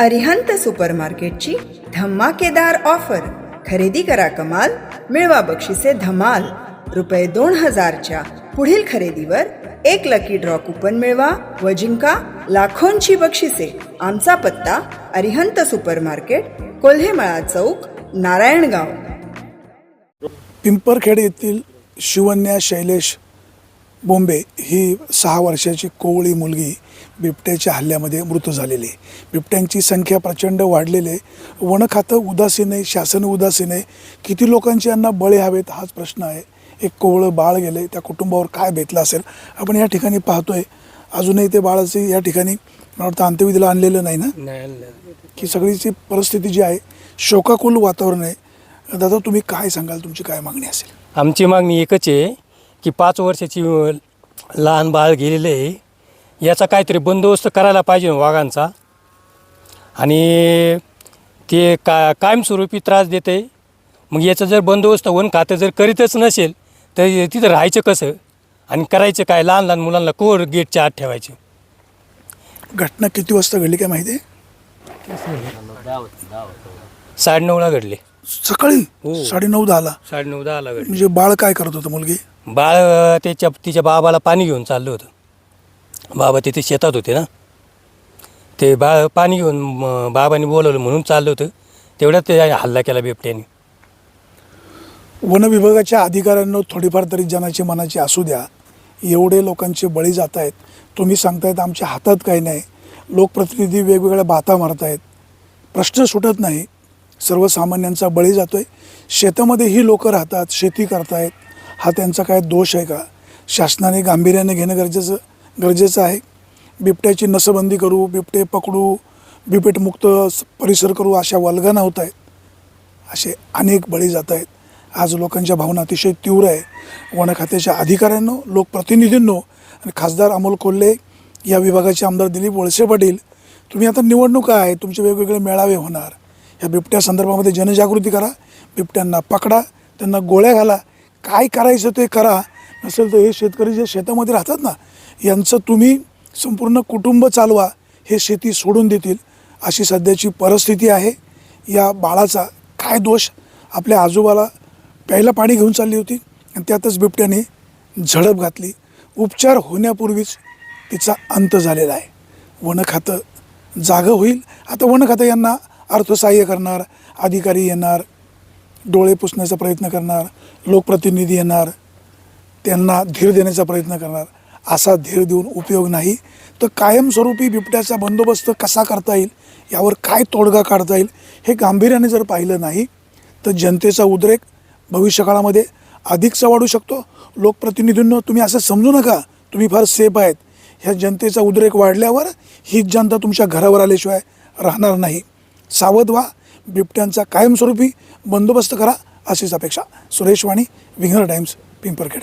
अरिहंत सुपरमार्केटची धमाकेदार ऑफर. खरेदी करा कमाल मिळवा बक्षिसे धमाल. रुपये दोन हजारच्या पुढील खरेदीवर एक लकी ड्रॉ कुपन मिळवा व जिंका लाखोंची बक्षिसे. आमचा पत्ता अरिहंत सुपरमार्केट कोल्हेमळा चौक नारायणगाव. पिंपरखेड येथील शिवन्या शैलेश बोंबे ही सहा वर्षाची कोवळी मुलगी बिबट्याच्या हल्ल्यामध्ये मृत झालेली. आहे बिबट्यांची संख्या प्रचंड वाढलेली. आहे वन खातं उदासीन आहे शासन उदासीन आहे. किती लोकांची यांना बळी हवेत हाच प्रश्न आहे. एक कोवळं बाळ गेले त्या कुटुंबावर काय बेतलं असेल? आपण या ठिकाणी पाहतोय. अजूनही ते बाळाचे या ठिकाणी मला वाटतं अंत्यविधीला आणलेलं नाही ना? की सगळीची परिस्थिती जी आहे शोकाकुल वातावरण आहे. दादा तुम्ही काय सांगाल? तुमची काय मागणी असेल? आमची मागणी एकच आहे की पाच वर्षाची लहान बाळ गेलेलं आहे. याचा काहीतरी बंदोबस्त करायला पाहिजे वाघांचा. आणि ते का कायमस्वरूपी त्रास देते. मग याचा जर बंदोबस्त वन खातं जर करीतच नसेल तर तिथं राहायचं कसं? आणि करायचं काय? लहान लहान मुलांना कोर गेटच्या आत ठेवायचं. घटना किती वाजता घडली काय माहिती? आहे साडेनऊला घडले. सकाळी हो. साडेनऊ दहाला. साडेनऊ दहाला घडले म्हणजे बाळ काय करत होतं मुलगी? बाळ त्याच्या तिच्या बाबाला पाणी घेऊन चाललं होतं. बाबा तिथे शेतात होते ना. ते बाळ पाणी घेऊन बाबांनी बोलवलं म्हणून चाललं होतं. तेवढ्यात ते हल्ला केला बिबट्याने. वन विभागाच्या अधिकाऱ्यांना थोडीफार तरी जनाची मनाची असू द्या. एवढे लोकांचे बळी जात आहेत तुम्ही सांगतायत आमच्या हातात काही नाही. लोकप्रतिनिधी वेगवेगळ्या बाता मारतायत. प्रश्न सुटत नाही. सर्वसामान्यांचा बळी जातोय. शेतामध्ये ही लोकं राहतात शेती करतायत. हा त्यांचा काय दोष आहे का? शासनाने गांभीर्याने घेणं गरजेचं गरजेचं आहे. बिबट्याची नसबंदी करू बिबटे पकडू बिबटेमुक्त परिसर करू अशा वल्गना होत आहेत. असे अनेक बळी जात आहेत. आज लोकांच्या भावना अतिशय तीव्र आहे. वन खात्याच्या अधिकाऱ्यांनो लोकप्रतिनिधींनो आणि खासदार अमोल कोल्हे या विभागाचे आमदार दिलीप वळसे पाटील तुम्ही आता निवडणुका आहे तुमचे वेगवेगळे मेळावे होणार. या बिबट्या संदर्भामध्ये जनजागृती करा. बिबट्यांना पकडा. त्यांना गोळ्या घाला. काय करायचं ते करा. नसेल तर हे शेतकरी जे शेतामध्ये राहतात ना यांचं तुम्ही संपूर्ण कुटुंब चालवा. हे शेती सोडून देतील. अशी सध्याची परिस्थिती आहे. या बाळाचा काय दोष? आपल्या आजोबाला प्यायला पाणी घेऊन चालली होती आणि त्यातच बिबट्याने झडप घातली. उपचार होण्यापूर्वीच तिचा अंत झालेला आहे. वन खातं जागं होईल. आता वनखातं यांना अर्थसहाय्य करणार अधिकारी येणार डोळे पुसण्याचा प्रयत्न करणार लोकप्रतिनिधी येणार त्यांना धीर देण्याचा प्रयत्न करणार. असा धीर देऊन उपयोग नाही तर कायमस्वरूपी बिबट्याचा बंदोबस्त कसा करता येईल यावर काय तोडगा काढता येईल हे गांभीर्याने जर पाहिलं नाही तर जनतेचा उद्रेक भविष्यकाळामध्ये अधिकचा वाढू शकतो. लोकप्रतिनिधींनो तुम्ही असं समजू नका तुम्ही फार सेफ आहेत. ह्या जनतेचा उद्रेक वाढल्यावर हीच जनता तुमच्या घरावर आल्याशिवाय राहणार नाही. सावध व्हा. बिबट्यांचा कायमस्वरूपी बंदोबस्त करा. अशीच अपेक्षा सुरेश वाणी विंगर टाइम्स पिंपरखेड.